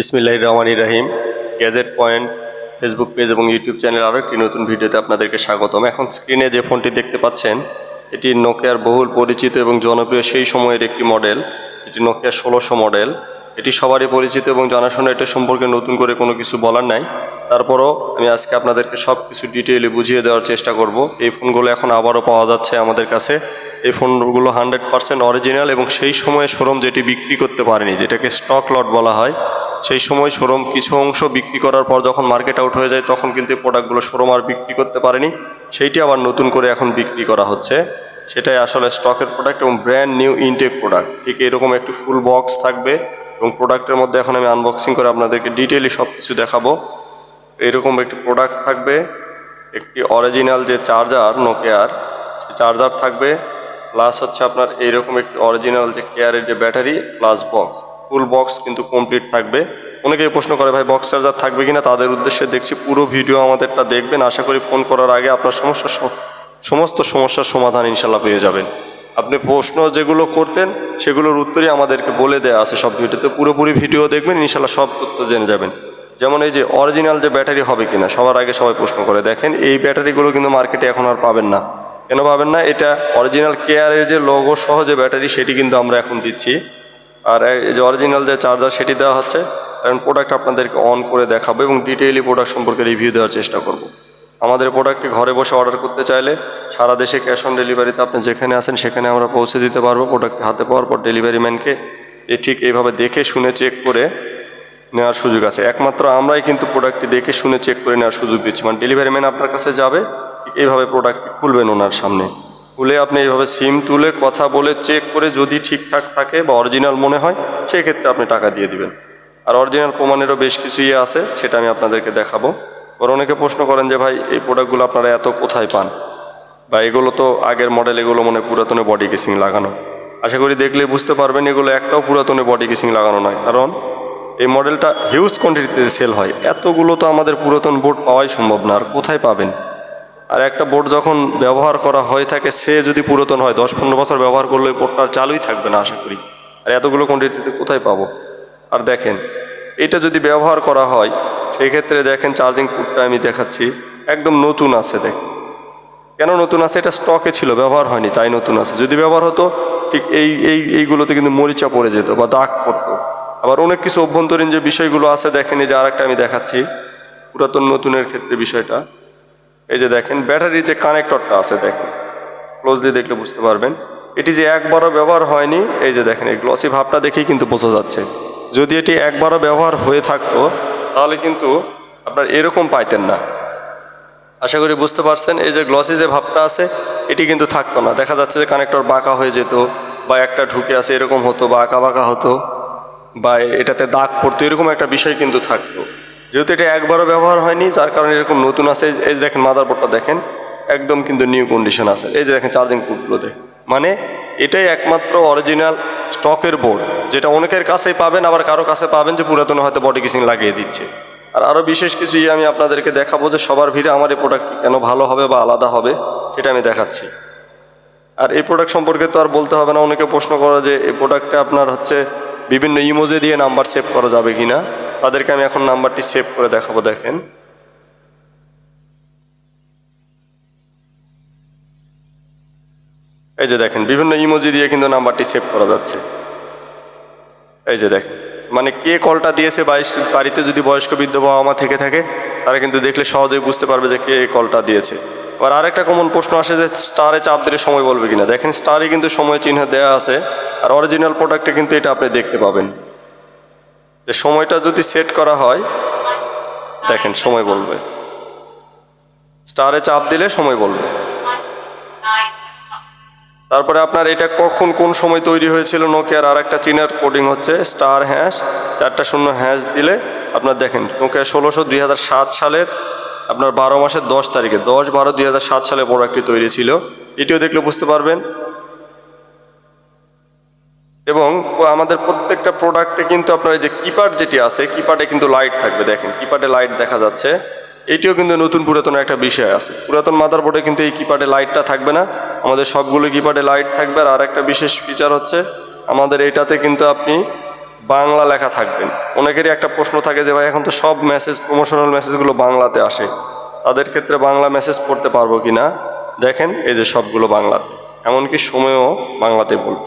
বিসমিল্লাহ রহমানি রাহিম। গ্যাজেট পয়েন্ট, ফেসবুক পেজ এবং ইউটিউব চ্যানেল আরও একটি নতুন ভিডিওতে আপনাদেরকে স্বাগতম। এখন স্ক্রিনে যে ফোনটি দেখতে পাচ্ছেন, এটি নোকিয়ার বহুল পরিচিত এবং জনপ্রিয় সেই সময়ের একটি মডেল এটি নোকিয়া ষোলোশো মডেল এটি সবারই পরিচিত এবং জানাশোনা এটা সম্পর্কে নতুন করে কোনো কিছু বলার নাই। তারপরও আমি আজকে আপনাদেরকে সব কিছু ডিটেইলে বুঝিয়ে দেওয়ার চেষ্টা করব। এই ফোনগুলো এখন আবারও পাওয়া যাচ্ছে আমাদের কাছে। এই ফোনগুলো হান্ড্রেড পার্সেন্ট অরিজিনাল এবং সেই সময়ে শোরুম যেটি বিক্রি করতে পারেনি, যেটাকে স্টক লট বলা হয় সেই সময় শোরুম কিছু অংশ বিক্রি করার পর যখন মার্কেট আউট হয়ে যায়, তখন কিন্তু এই প্রোডাক্টগুলো শোরুম আর বিক্রি করতে পারেনি। সেইটি আবার নতুন করে এখন বিক্রি করা হচ্ছে। সেটাই আসলে স্টকের প্রোডাক্ট এবং ব্র্যান্ড নিউ ইনটেক প্রোডাক্ট ঠিক এরকম একটি ফুল বক্স থাকবে এবং প্রোডাক্টের মধ্যে এখন আমি আনবক্সিং করে আপনাদেরকে ডিটেলি সব কিছু দেখাবো। এরকম একটি প্রোডাক্ট থাকবে, একটি অরিজিনাল যে চার্জার নোকিয়ার সে চার্জার থাকবে প্লাস হচ্ছে আপনার এইরকম একটি অরিজিনাল যে কেয়ারের যে battery plus box full box কিন্তু কমপ্লিট থাকবে। অনেকেই প্রশ্ন করে, ভাই বক্স চার্জার থাকবে কিনা? তাদের উদ্দেশ্যে দেখছি পুরো ভিডিও আমাদেরটা দেখবেন। আশা করি ফোন করার আগে আপনার সমস্যা সমস্ত সমস্যার সমাধান ইনশাল্লাহ পেয়ে যাবেন। আপনি প্রশ্ন যেগুলো করতেন, সেগুলোর উত্তরই আমাদেরকে বলে দেওয়া আছে সব ভিডিওতে। পুরোপুরি ভিডিও দেখবেন ইনশাল্লাহ সব তথ্য জেনে যাবেন। যেমন এই যে অরিজিনাল যে ব্যাটারি হবে কিনা, সবার আগে সবাই প্রশ্ন করে। দেখেন, এই ব্যাটারিগুলো কিন্তু মার্কেটে এখন আর পাবেন না। কেন পাবেন না? এটা অরিজিনাল কেয়ারের যে লোগো সহ যে ব্যাটারি, সেটি কিন্তু আমরা এখন দিচ্ছি। আর এই যে অরিজিনাল যে চার্জার সেটি দেওয়া হচ্ছে কারণ প্রোডাক্ট আপনাদেরকে অন করে দেখাবো এবং ডিটেইলি প্রোডাক্ট সম্পর্কে রিভিউ দেওয়ার চেষ্টা করব। আমাদের প্রোডাক্টটি ঘরে বসে অর্ডার করতে চাইলে সারা দেশে ক্যাশ অন ডেলিভারিতে আপনি যেখানে আছেন সেখানে আমরা পৌঁছে দিতে পারব প্রোডাক্ট হাতে পাওয়ার পর ডেলিভারি ম্যানকে এ ঠিক এইভাবে দেখে শুনে চেক করে নেওয়ার সুযোগ আছে। একমাত্র আমরাই কিন্তু প্রোডাক্টটি দেখে শুনে চেক করে নেওয়ার সুযোগ দিচ্ছি। মানে ডেলিভারি ম্যান আপনার কাছে যাবে এইভাবে প্রোডাক্টটি খুলবেন ওনার সামনে। খুলে আপনি এইভাবে সিম তুলে কথা বলে চেক করে যদি ঠিকঠাক থাকে বা অরিজিনাল মনে হয় সেই ক্ষেত্রে আপনি টাকা দিয়ে দিবেন। আর অরিজিনাল প্রমাণেরও বেশ কিছু ইয়ে আছে, সেটা আমি আপনাদেরকে দেখাবো। ওর অনেকে প্রশ্ন করেন যে, ভাই, এই প্রোডাক্টগুলো আপনারা এত কোথায় পান? বা এগুলো তো আগের মডেল এগুলো মনে পুরাতনে বডি কেসিং লাগানো। আশা করি দেখলে বুঝতে পারবেন, এগুলো একটাও পুরাতনে বডি কেসিং লাগানো নয়। কারণ এই মডেলটা হিউজ কোয়ান্টিটিতে সেল হয়। এতগুলো তো আমাদের পুরাতন বোর্ড পাওয়াই সম্ভব না, আর কোথায় পাবেন? আর একটা বোর্ড যখন ব্যবহার করা হয়ে থাকে, সে যদি পুরাতন হয়, দশ পনেরো বছর ব্যবহার করলে বোর্ডটা চালুই থাকবে না, আশা করি। আর এতগুলো কোয়ান্টিটিতে কোথায় পাবো? আর দেখেন, এটা যদি ব্যবহার করা হয় সেই ক্ষেত্রে দেখেন চার্জিং পুটটা আমি দেখাচ্ছি, একদম নতুন আছে দেখ কেন নতুন আছে? এটা স্টকে ছিল, ব্যবহার হয়নি, তাই নতুন আছে। যদি ব্যবহার হতো, ঠিক এই এই, এইগুলোতে কিন্তু মরিচা পড়ে যেত বা দাগ পড়তো। আবার অনেক কিছু অভ্যন্তরীণ যে বিষয়গুলো আছে, দেখেন এই যে আরেকটা আমি দেখাচ্ছি, পুরাতন নতুনের ক্ষেত্রে বিষয়টা। এই যে দেখেন, ব্যাটারির যে কানেক্টরটা আছে দেখেন ক্লোজলি দেখলে বুঝতে পারবেন। এটি যে একবারও ব্যবহার হয়নি, এই যে দেখেন, এই গ্লসি ভাবটা দেখেই কিন্তু বোঝা যাচ্ছে। যদি এটি একবারও ব্যবহার হয়ে থাকতো, তাহলে কিন্তু আপনার এরকম পাইতেন না। আশা করি বুঝতে পারছেন, এই যে গ্লসি যে ভাবটা আছে, এটি কিন্তু থাকতো না। দেখা যাচ্ছে যে কানেক্টর বাঁকা হয়ে যেত, বা একটা ঢুকে আছে এরকম হতো, বা আঁকা বাঁকা হতো, বা এটাতে দাগ পড়তো, এরকম একটা বিষয় কিন্তু থাকতো। যেহেতু এটা একবারও ব্যবহার হয়নি, যার কারণে এরকম নতুন আছে। এই যে- দেখেন মাদারবোর্ডটা দেখেন, একদম কিন্তু নিউ কন্ডিশন আছে। এই যে দেখেন চার্জিং পোর্টগুলো মানে এটাই একমাত্র অরিজিনাল স্টকের বোর্ড যেটা অনেকের কাছেই পাবেন, আবার কারও কাছে পাবেন যে পুরাতন হয়তো বডি কিসিং লাগিয়ে দিচ্ছে। আর আরও বিশেষ কিছু ইয়ে আমি আপনাদেরকে দেখাবো যে সবার ভিড়ে আমার এই প্রোডাক্ট কেন ভালো হবে বা আলাদা হবে, সেটা আমি দেখাচ্ছি। আর এই প্রোডাক্ট সম্পর্কে তো আর বলতে হবে না, অনেকে প্রশ্ন করে যে এই প্রোডাক্টে আপনার হচ্ছে বিভিন্ন ইমোজে দিয়ে নাম্বার সেভ করা যাবে কি না তাদেরকে আমি এখন নাম্বারটি সেভ করে দেখাবো, দেখেন। এই যে দেখেন, বিভিন্ন ইমোজি দিয়ে কিন্তু নাম্বারটি সেভ করা যাচ্ছে। এই যে দেখেন মানে কে কলটা দিয়েছে বাইশ বাড়িতে যদি বয়স্ক বৃদ্ধ বাবা মা থেকে থাকে, তারা কিন্তু দেখলে সহজেই বুঝতে পারবে যে কে কলটা দিয়েছে। আবার আরেকটা কমন প্রশ্ন আসে যে স্টারে চাপ দিলে সময় বলবে কিনা। দেখেন স্টারে কিন্তু সময় চিহ্ন দেওয়া আছে, আর অরিজিনাল প্রোডাক্টে কিন্তু এটা আপনি দেখতে পাবেন। যে সময়টা যদি সেট করা হয়, দেখেন সময় বলবে। স্টারে চাপ দিলে সময় বলবে। তারপরে আপনার এটা কখন কোন সময় তৈরি হয়েছিল নোকিয়ার আর একটা চীনের কোডিং হচ্ছে স্টার হ্যাশ, চারটা শূন্য হ্যাশ দিলে আপনার দেখেন নোকিয়া ষোলোশো দুই সাত সালের আপনার বারো মাসের দশ তারিখে, দশ বারো দুই সাত সালে প্রোডাক্টটি তৈরি ছিল। এটিও দেখলে বুঝতে পারবেন। এবং আমাদের প্রত্যেকটা প্রোডাক্টে কিন্তু আপনার এই যে কিপ্যাড যেটি আছে কিপারে কিন্তু লাইট থাকবে, দেখেন কিপ্যাডে লাইট দেখা যাচ্ছে। এটিও কিন্তু নতুন পুরাতন একটা বিষয় আছে। পুরাতন মাদার বোর্ডে কিন্তু এই কিপ্যাডে লাইটটা থাকবে না। আমাদের সবগুলো কিপ্যাডে লাইট থাকবে আর একটা বিশেষ ফিচার হচ্ছে, আমাদের এইটাতে কিন্তু আপনি বাংলা লেখা থাকবেন অনেকেরই একটা প্রশ্ন থাকে যে ভাই, এখন তো সব মেসেজ প্রমোশনাল মেসেজগুলো বাংলাতে আসে। তাদের ক্ষেত্রে বাংলা মেসেজ পড়তে পারব কি না দেখেন, এই যে সবগুলো বাংলাতে। এমনকি সময়ও বাংলাতে বলব।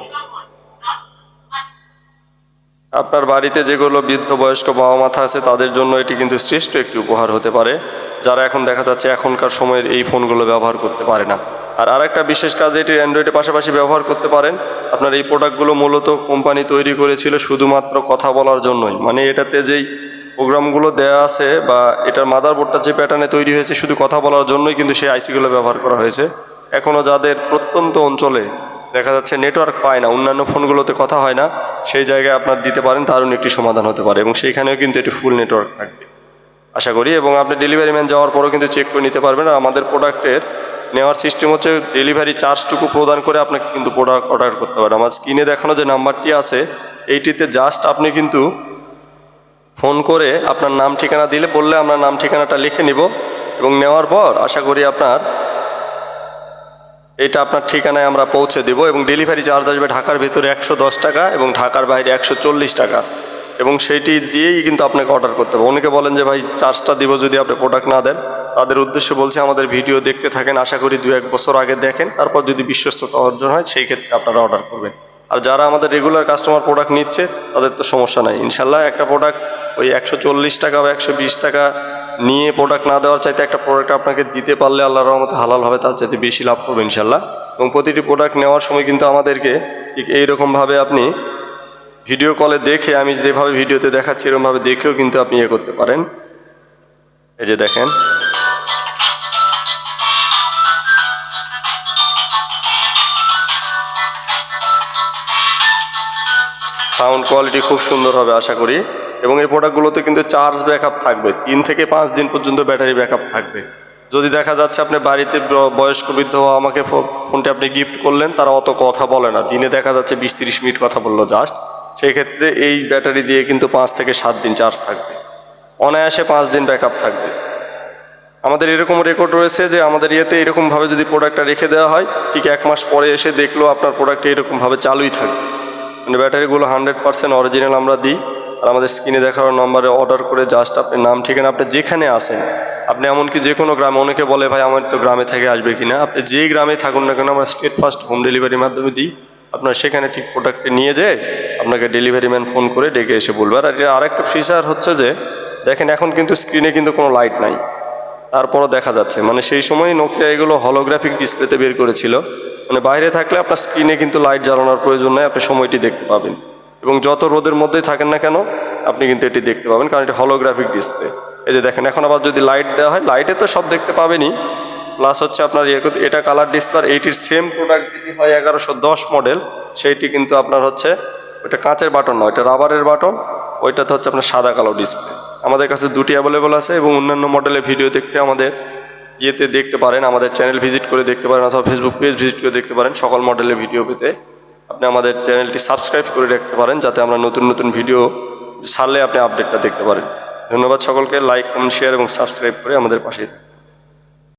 আপনার বাড়িতে যেগুলো বৃদ্ধ বয়স্ক বাবা মাথা আছে, তাদের জন্য এটি কিন্তু শ্রেষ্ঠ একটি উপহার হতে পারে। যারা এখন দেখা যাচ্ছে এখনকার সময়ের এই ফোনগুলো ব্যবহার করতে পারে না। আর আরেকটা বিশেষ কাজ, এটি অ্যান্ড্রয়েডের পাশাপাশি ব্যবহার করতে পারেন। আপনার এই প্রোডাক্টগুলো মূলত কোম্পানি তৈরি করেছিল শুধুমাত্র কথা বলার জন্যই। মানে এটাতে যেই প্রোগ্রামগুলো দেওয়া আছে বা এটার মাদারবোর্ডটা যে প্যাটার্নে তৈরি হয়েছে, শুধু কথা বলার জন্যই কিন্তু সেই আইসিগুলো ব্যবহার করা হয়েছে। এখনও যাদের প্রত্যন্ত অঞ্চলে দেখা যাচ্ছে নেটওয়ার্ক পায় না, অন্যান্য ফোনগুলোতে কথা হয় না, সেই জায়গায় আপনার দিতে পারেন, দারুণ একটি সমাধান হতে পারে এবং সেইখানেও কিন্তু এটি ফুল নেটওয়ার্ক থাকবে। আশা করি এবং আপনি ডেলিভারি ম্যান যাওয়ার পরও কিন্তু চেক করে নিতে পারবেন আর আমাদের প্রোডাক্টের নেওয়ার সিস্টেম হচ্ছে ডেলিভারি চার্জটুকু প্রদান করে আপনাকে কিন্তু প্রোডাক্ট অর্ডার করতে পারেন আমার স্ক্রিনে দেখানো যে নাম্বারটি আছে, এইটিতে জাস্ট আপনি কিন্তু ফোন করে আপনার নাম ঠিকানা দিলে বললে আমরা নাম ঠিকানাটা লিখে নিব এবং নেওয়ার পর আশা করি আপনার এটা আপনার ঠিকানায় আমরা পৌঁছে দেব এবং ডেলিভারি চার্জ আসবে ঢাকার ভেতরে একশো দশ টাকা এবং ঢাকার বাইরে একশো চল্লিশ টাকা। এবং সেইটি দিয়েই কিন্তু আপনাকে অর্ডার করতে হবে। অনেকে বলেন যে ভাই চার্জটা দিব যদি আপনি প্রোডাক্ট না দেন। তাদের উদ্দেশ্যে বলছে আমাদের ভিডিও দেখতে থাকেন, আশা করি দু এক বছর আগে দেখেন। তারপর যদি বিশ্বস্ততা অর্জন হয়, সেই ক্ষেত্রে আপনারা অর্ডার করবেন। আর যারা আমাদের রেগুলার কাস্টমার প্রোডাক্ট নিচ্ছে, তাদের তো সমস্যা নাই। ইনশাল্লাহ একটা প্রোডাক্ট ওই একশো চল্লিশ টাকা বা একশো বিশ টাকা নিয়ে প্রোডাক্ট না দেওয়ার চাইতে একটা প্রোডাক্ট আপনাকে দিতে পারলে আল্লাহর রহমতে হালাল হবে, তার চাইতে বেশি লাভ করবে ইনশাল্লাহ এবং প্রতিটি প্রোডাক্ট নেওয়ার সময় কিন্তু আমাদেরকে ঠিক এইরকমভাবে আপনি ভিডিও কলে দেখে, আমি যেভাবে ভিডিওতে দেখাচ্ছি, এরকমভাবে দেখেও কিন্তু আপনি ইয়ে করতে পারেন। এই যে দেখেন। সাউন্ড কোয়ালিটি খুব সুন্দর হবে, আশা করি। এবং এই প্রোডাক্টগুলোতে কিন্তু চার্জ ব্যাকআপ থাকবে। তিন থেকে পাঁচ দিন পর্যন্ত ব্যাটারি ব্যাকআপ থাকবে। যদি দেখা যাচ্ছে আপনি বাড়িতে বয়স্ক বৃদ্ধ আমাকে ফোনটি আপনি গিফট করলেন, তারা অত কথা বলে না। দিনে দেখা যাচ্ছে বিশ তিরিশ মিনিট কথা বলল জাস্ট সেই ক্ষেত্রে এই ব্যাটারি দিয়ে কিন্তু পাঁচ থেকে সাত দিন চার্জ থাকবে। অনায়াসে পাঁচ দিন ব্যাকআপ থাকবে। আমাদের এরকম রেকর্ড রয়েছে যে আমাদের ইয়েতে এরকমভাবে যদি প্রোডাক্টটা রেখে দেওয়া হয়, ঠিক এক মাস পরে এসে দেখলেও আপনার প্রোডাক্টটা এরকমভাবে চালুই থাকবে। মানে ব্যাটারিগুলো হান্ড্রেড পার্সেন্ট অরিজিনাল আমরা দিই। আর আমাদের স্ক্রিনে দেখানো নম্বরে অর্ডার করে জাস্ট আপনি নাম, ঠিকানা, আপনি যেখানে আসেন আপনি এমনকি যে কোনো গ্রামে, অনেকে বলে, ভাই, আমার তো গ্রামে থেকে আসবে কিনা? আপনি যেই গ্রামে থাকুন না কেন, আমরা স্টেট ফার্স্ট হোম ডেলিভারির মাধ্যমে দিই। আপনার সেখানে ঠিক প্রোডাক্টটি নিয়ে যেয়ে আপনাকে ডেলিভারি ম্যান ফোন করে ডেকে এসে বলবে। আর আরেকটা ফিচার হচ্ছে যে, দেখেন, এখন কিন্তু স্ক্রিনে কিন্তু কোনো লাইট নাই। তারপরও দেখা যাচ্ছে। মানে সেই সময় নোকিয়া এগুলো হলোগ্রাফিক ডিসপ্লেতে বের করেছিল। মানে বাইরে থাকলে আপনার স্ক্রিনে কিন্তু লাইট জ্বালানোর প্রয়োজন নেই, আপনি সময়টি দেখতে পাবেন। এবং যত রোদের মধ্যেই থাকেন না কেন, আপনি কিন্তু এটি দেখতে পাবেন, কারণ এটি হলোগ্রাফিক ডিসপ্লে এই যে দেখেন, এখন আবার যদি লাইট দেওয়া হয় লাইটে তো সব দেখতে পাবেনই। প্লাস হচ্ছে আপনার ইয়ে এটা কালার ডিসপ্লে এইটির সেম প্রোডাক্ট যদি হয় এগারোশো দশ মডেল সেইটি কিন্তু আপনার হচ্ছে ওইটা কাঁচের বাটন নয় এটা রাবারের বাটন, ওইটাতে হচ্ছে আপনার সাদা কালো ডিসপ্লে আমাদের কাছে দুটি অ্যাভেলেবল আছে এবং অন্যান্য মডেলের ভিডিও দেখতে আমাদের ইয়েতে দেখতে পারেন, আমাদের চ্যানেল ভিজিট করে দেখতে পারেন অথবা ফেসবুক পেজ ভিজিট করে দেখতে পারেন, সকল মডেলের ভিডিও পেতে। আপনি আমাদের চ্যানেলটি সাবস্ক্রাইব করে রাখতে পারেন, যাতে আমরা নতুন নতুন ভিডিও ছাড়লে আপনি আপডেটটা দেখতে পারেন। ধন্যবাদ সকলকে, লাইক, কমেন্ট শেয়ার এবং সাবস্ক্রাইব করে আমাদের পাশে